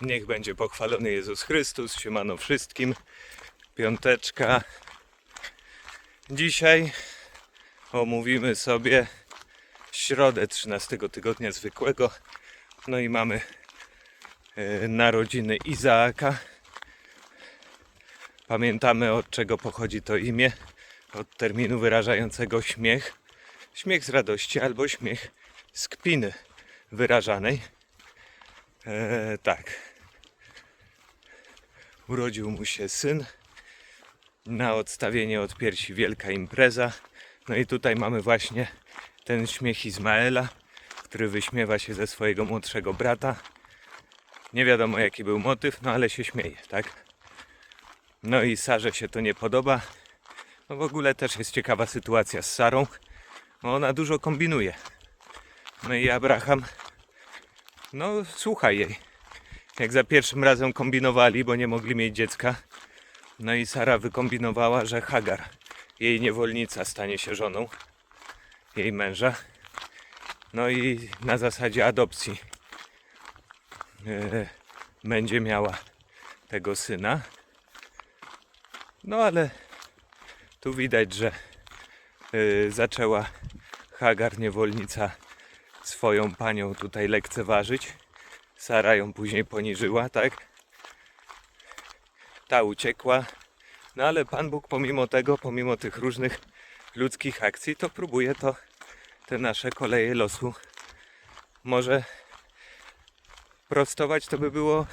Niech będzie pochwalony Jezus Chrystus, siemano wszystkim. Piąteczka. Dzisiaj omówimy sobie środę 13 tygodnia zwykłego. No i mamy e, narodziny Izaaka. Pamiętamy od czego pochodzi to imię. Od terminu wyrażającego śmiech. Śmiech z radości albo śmiech z kpiny wyrażanej. E, tak. Urodził mu się syn. Na odstawienie od piersi wielka impreza. No i tutaj mamy właśnie ten śmiech Izmaela, który wyśmiewa się ze swojego młodszego brata. Nie wiadomo jaki był motyw, no ale się śmieje, tak? No i Sarze się to nie podoba. No w ogóle też jest ciekawa sytuacja z Sarą, ona dużo kombinuje. No i Abraham, no słuchaj jej. Jak za pierwszym razem kombinowali, bo nie mogli mieć dziecka, no i Sara wykombinowała, że Hagar, jej niewolnica, stanie się żoną jej męża. No i na zasadzie adopcji e, będzie miała tego syna. No ale tu widać, że e, zaczęła Hagar, niewolnica, swoją panią tutaj lekceważyć. Sara ją później poniżyła, tak? Ta uciekła. No ale Pan Bóg pomimo tego, pomimo tych różnych ludzkich akcji, to próbuje to te nasze koleje losu może prostować to by było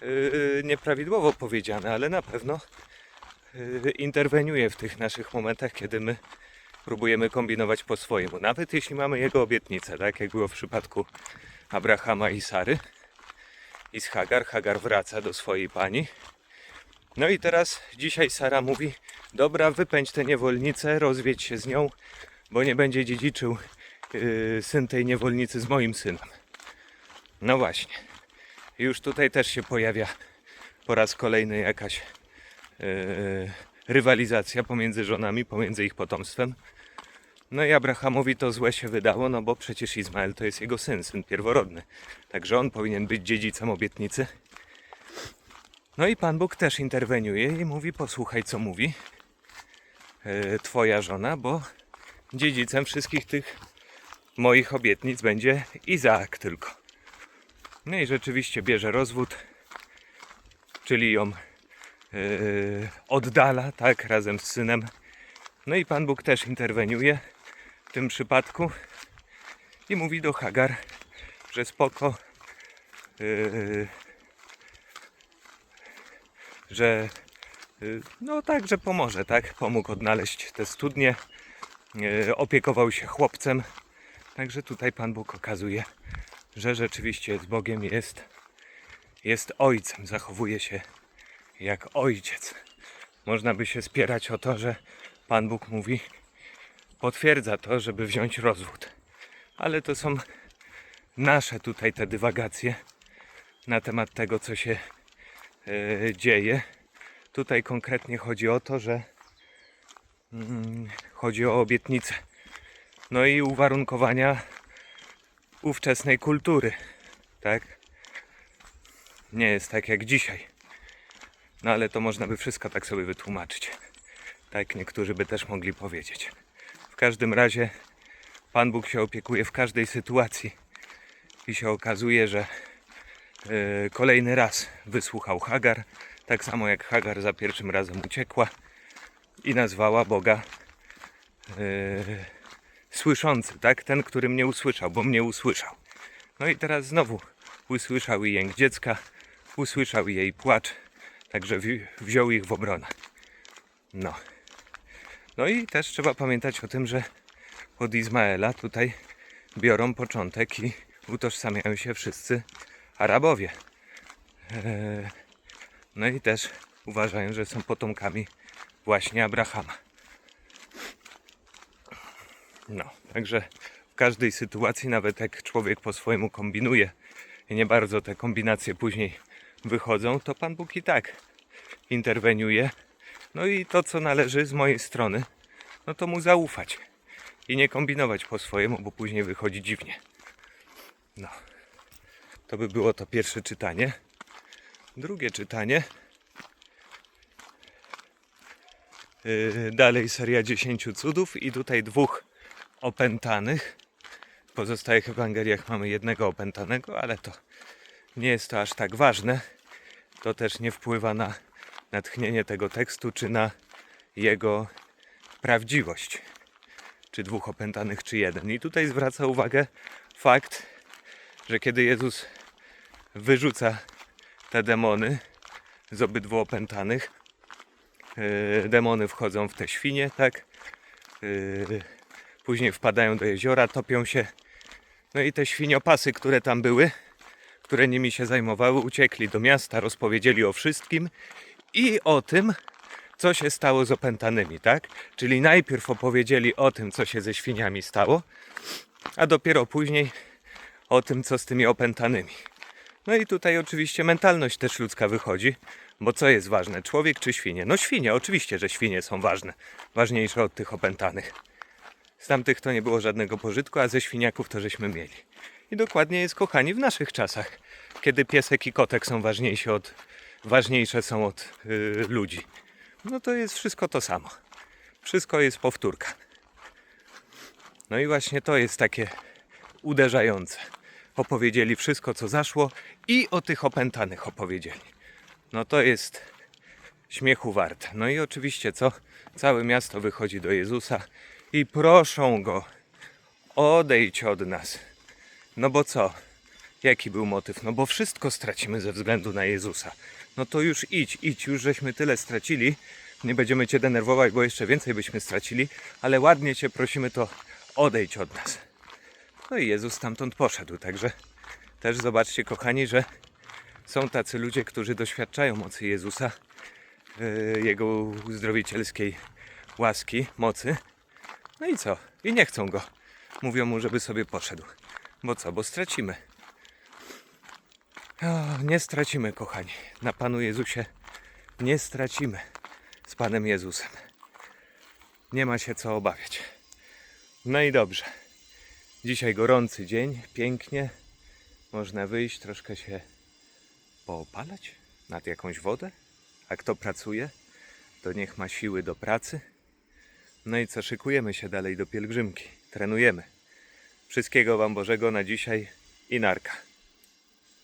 yy, nieprawidłowo powiedziane, ale na pewno yy, interweniuje w tych naszych momentach, kiedy my próbujemy kombinować po swojemu. Nawet jeśli mamy jego obietnicę, tak jak było w przypadku Abrahama i Sary i z Hagar. Hagar wraca do swojej pani. No i teraz dzisiaj Sara mówi: Dobra, wypędź tę niewolnicę, rozwiedź się z nią, bo nie będzie dziedziczył yy, syn tej niewolnicy z moim synem. No właśnie. Już tutaj też się pojawia po raz kolejny jakaś yy, rywalizacja pomiędzy żonami, pomiędzy ich potomstwem. No i Abrahamowi to złe się wydało, no bo przecież Izmael to jest jego syn, syn pierworodny. Także on powinien być dziedzicem obietnicy. No i Pan Bóg też interweniuje i mówi, posłuchaj co mówi e, twoja żona, bo dziedzicem wszystkich tych moich obietnic będzie Izaak tylko. No i rzeczywiście bierze rozwód, czyli ją e, oddala, tak, razem z synem. No i Pan Bóg też interweniuje w tym przypadku i mówi do Hagar, że spoko, yy, że yy, no tak, że pomoże, tak? Pomógł odnaleźć te studnie, yy, opiekował się chłopcem. Także tutaj Pan Bóg okazuje, że rzeczywiście jest Bogiem, jest, jest ojcem, zachowuje się jak ojciec. Można by się spierać o to, że Pan Bóg mówi, potwierdza to, żeby wziąć rozwód. Ale to są nasze tutaj te dywagacje na temat tego, co się e, dzieje. Tutaj konkretnie chodzi o to, że mm, chodzi o obietnice. No i uwarunkowania ówczesnej kultury. Tak? Nie jest tak jak dzisiaj. No ale to można by wszystko tak sobie wytłumaczyć. Tak niektórzy by też mogli powiedzieć. Każdym razie Pan Bóg się opiekuje w każdej sytuacji i się okazuje, że e, kolejny raz wysłuchał Hagar, tak samo jak Hagar za pierwszym razem uciekła i nazwała Boga e, słyszący, tak? Ten, który mnie usłyszał, bo mnie usłyszał. No i teraz znowu usłyszał jęk dziecka, usłyszał jej płacz, także wzi- wziął ich w obronę. No. No i też trzeba pamiętać o tym, że od Izmaela tutaj biorą początek i utożsamiają się wszyscy Arabowie. Eee, No i też uważają, że są potomkami właśnie Abrahama. No, także w każdej sytuacji, nawet jak człowiek po swojemu kombinuje i nie bardzo te kombinacje później wychodzą, to Pan Bóg i tak interweniuje. No i to, co należy z mojej strony, no to mu zaufać i nie kombinować po swojemu, bo później wychodzi dziwnie. No. To by było to pierwsze czytanie. Drugie czytanie. Yy, dalej seria 10 cudów i tutaj dwóch opętanych. W pozostałych Ewangeliach mamy jednego opętanego, ale to nie jest to aż tak ważne. To też nie wpływa na natchnienie tego tekstu, czy na jego prawdziwość. Czy dwóch opętanych, czy jeden. I tutaj zwraca uwagę fakt, że kiedy Jezus wyrzuca te demony z obydwu opętanych, yy, demony wchodzą w te świnie, tak? Yy, później wpadają do jeziora, topią się. No i te świniopasy, które tam były, które nimi się zajmowały, uciekli do miasta, rozpowiedzieli o wszystkim i o tym, co się stało z opętanymi, tak? Czyli najpierw opowiedzieli o tym, co się ze świniami stało, a dopiero później o tym, co z tymi opętanymi. No i tutaj oczywiście mentalność też ludzka wychodzi, bo co jest ważne, człowiek czy świnie? No świnie, oczywiście, że świnie są ważne, ważniejsze od tych opętanych. Z tamtych to nie było żadnego pożytku, a ze świniaków to żeśmy mieli. I dokładnie jest, kochani, w naszych czasach, kiedy piesek i kotek są ważniejsi od, ważniejsze są od y, ludzi. No to jest wszystko to samo. Wszystko jest powtórka. No i właśnie to jest takie uderzające. Opowiedzieli wszystko, co zaszło i o tych opętanych opowiedzieli. No to jest śmiechu warte. No i oczywiście co? Całe miasto wychodzi do Jezusa i proszą Go, odejdź od nas. No bo co? Jaki był motyw? No bo wszystko stracimy ze względu na Jezusa. No to już idź, idź, już żeśmy tyle stracili. Nie będziemy Cię denerwować, bo jeszcze więcej byśmy stracili, ale ładnie Cię prosimy, to odejdź od nas. No i Jezus stamtąd poszedł, także też zobaczcie, kochani, że są tacy ludzie, którzy doświadczają mocy Jezusa, yy, Jego uzdrowicielskiej łaski, mocy. No i co? I nie chcą Go. Mówią Mu, żeby sobie poszedł. Bo co? Bo stracimy. Nie stracimy, kochani. Na Panu Jezusie nie stracimy z Panem Jezusem. Nie ma się co obawiać. No i dobrze. Dzisiaj gorący dzień, pięknie. Można wyjść, troszkę się poopalać nad jakąś wodę. A kto pracuje, to niech ma siły do pracy. No i co, szykujemy się dalej do pielgrzymki. Trenujemy. Wszystkiego Wam Bożego na dzisiaj i narka.